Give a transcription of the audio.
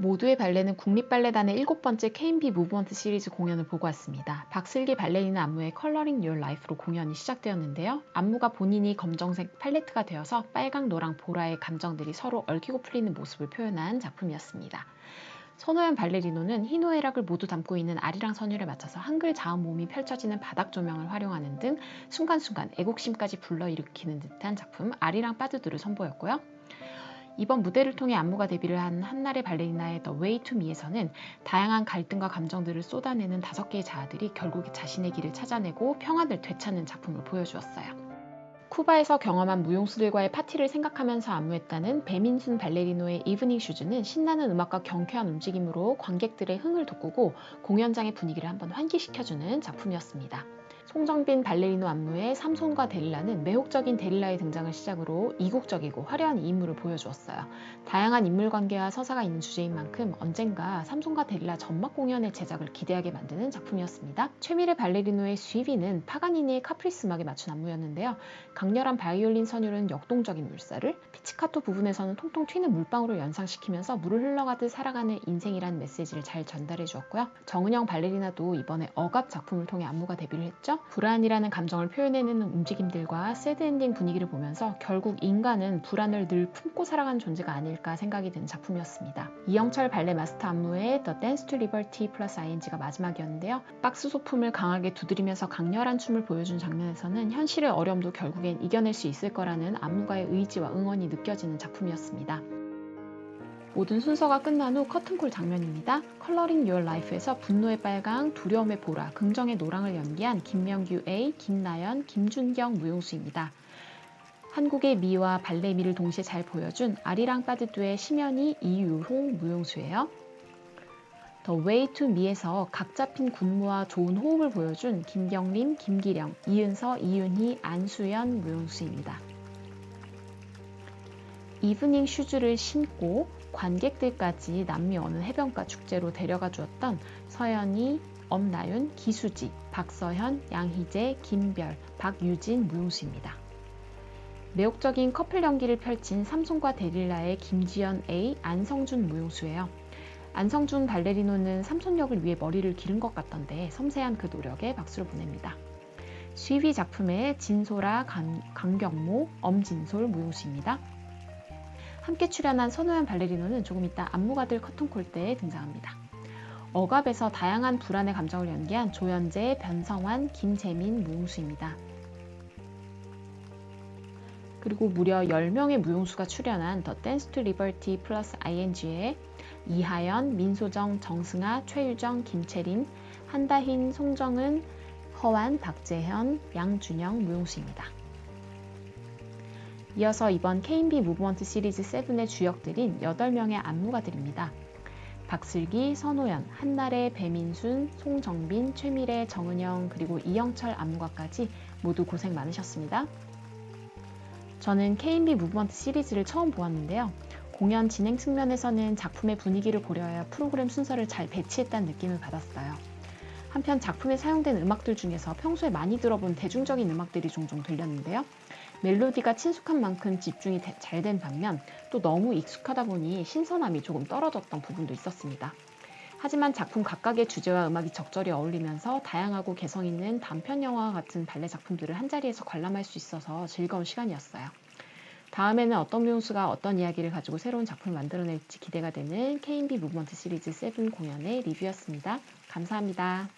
모두의 발레는 국립발레단의 일곱 번째 K&B 무브먼트 시리즈 공연을 보고 왔습니다. 박슬기 발레리나 안무의 컬러링 유얼 라이프로 공연이 시작되었는데요. 안무가 본인이 검정색 팔레트가 되어서 빨강, 노랑, 보라의 감정들이 서로 얽히고 풀리는 모습을 표현한 작품이었습니다. 선호연 발레리노는 희노애락을 모두 담고 있는 아리랑 선율에 맞춰서 한글 자음 모음이 펼쳐지는 바닥 조명을 활용하는 등 순간순간 애국심까지 불러일으키는 듯한 작품 아리랑 빠드두를 선보였고요. 이번 무대를 통해 안무가 데뷔를 한 한나의 발레리나의 The Way to Me에서는 다양한 갈등과 감정들을 쏟아내는 다섯 개의 자아들이 결국 자신의 길을 찾아내고 평안을 되찾는 작품을 보여주었어요. 쿠바에서 경험한 무용수들과의 파티를 생각하면서 안무했다는 배민순 발레리노의 이브닝 슈즈는 신나는 음악과 경쾌한 움직임으로 관객들의 흥을 돋구고 공연장의 분위기를 한번 환기시켜주는 작품이었습니다. 송정빈 발레리노 안무의 삼손과 데릴라는 매혹적인 데릴라의 등장을 시작으로 이국적이고 화려한 인물을 보여주었어요. 다양한 인물 관계와 서사가 있는 주제인 만큼 언젠가 삼손과 데릴라 전막 공연의 제작을 기대하게 만드는 작품이었습니다. 최미래 발레리노의 쥐비는 파가니니의 카프리스 음악에 맞춘 안무였는데요. 강렬한 바이올린 선율은 역동적인 물살을, 피치카토 부분에서는 통통 튀는 물방울을 연상시키면서 물을 흘러가듯 살아가는 인생이란 메시지를 잘 전달해 주었고요. 정은영 발레리나도 이번에 억압 작품을 통해 안무가 데뷔를 했죠. 불안이라는 감정을 표현해내는 움직임들과 새드엔딩 분위기를 보면서 결국 인간은 불안을 늘 품고 살아가는 존재가 아닐까 생각이 드는 작품이었습니다. 이영철 발레 마스터 안무의 The Dance to Liberty 플러스 ING가 마지막이었는데요. 박스 소품을 강하게 두드리면서 강렬한 춤을 보여준 장면에서는 현실의 어려움도 결국엔 이겨낼 수 있을 거라는 안무가의 의지와 응원이 느껴지는 작품이었습니다. 모든 순서가 끝난 후 커튼콜 장면입니다. 컬러링 유얼 라이프에서 분노의 빨강, 두려움의 보라, 긍정의 노랑을 연기한 김명규 A, 김나연, 김준경 무용수입니다. 한국의 미와 발레 미를 동시에 잘 보여준 아리랑 빠드두의 심연이 이유홍 무용수예요. 더 웨이 투 미에서 각 잡힌 군무와 좋은 호흡을 보여준 김경림, 김기령, 이은서, 이윤희, 안수연 무용수입니다. 이브닝 슈즈를 신고 관객들까지 남미 어느 해변가 축제로 데려가 주었던 서연이, 엄나윤, 기수지, 박서현, 양희재, 김별, 박유진 무용수입니다. 매혹적인 커플 연기를 펼친 삼손과 데릴라의 김지연 A, 안성준 무용수예요. 안성준 발레리노는 삼손 역을 위해 머리를 기른 것 같던데 섬세한 그 노력에 박수를 보냅니다. 시위 작품의 진소라, 강, 강경모, 엄진솔 무용수입니다. 함께 출연한 선호연 발레리노는 조금 이따 안무가들 커튼콜 때 등장합니다. 억압에서 다양한 불안의 감정을 연기한 조연재, 변성환, 김재민 무용수입니다. 그리고 무려 10명의 무용수가 출연한 더 댄스 투 리버티 플러스 ING에 이하연, 민소정, 정승아, 최유정, 김채린, 한다힌, 송정은, 허완, 박재현, 양준영 무용수입니다. 이어서 이번 K&B 무브먼트 시리즈 7의 주역들인 8명의 안무가들입니다. 박슬기, 선호연, 한나래, 배민순, 송정빈, 최미래, 정은영, 그리고 이영철 안무가까지 모두 고생 많으셨습니다. 저는 K&B 무브먼트 시리즈를 처음 보았는데요. 공연 진행 측면에서는 작품의 분위기를 고려하여 프로그램 순서를 잘 배치했다는 느낌을 받았어요. 한편 작품에 사용된 음악들 중에서 평소에 많이 들어본 대중적인 음악들이 종종 들렸는데요. 멜로디가 친숙한 만큼 집중이 잘 된 반면 또 너무 익숙하다 보니 신선함이 조금 떨어졌던 부분도 있었습니다. 하지만 작품 각각의 주제와 음악이 적절히 어울리면서 다양하고 개성 있는 단편 영화와 같은 발레 작품들을 한자리에서 관람할 수 있어서 즐거운 시간이었어요. 다음에는 어떤 뮤용수가 어떤 이야기를 가지고 새로운 작품을 만들어낼지 기대가 되는 K&B 무브먼트 시리즈 7 공연의 리뷰였습니다. 감사합니다.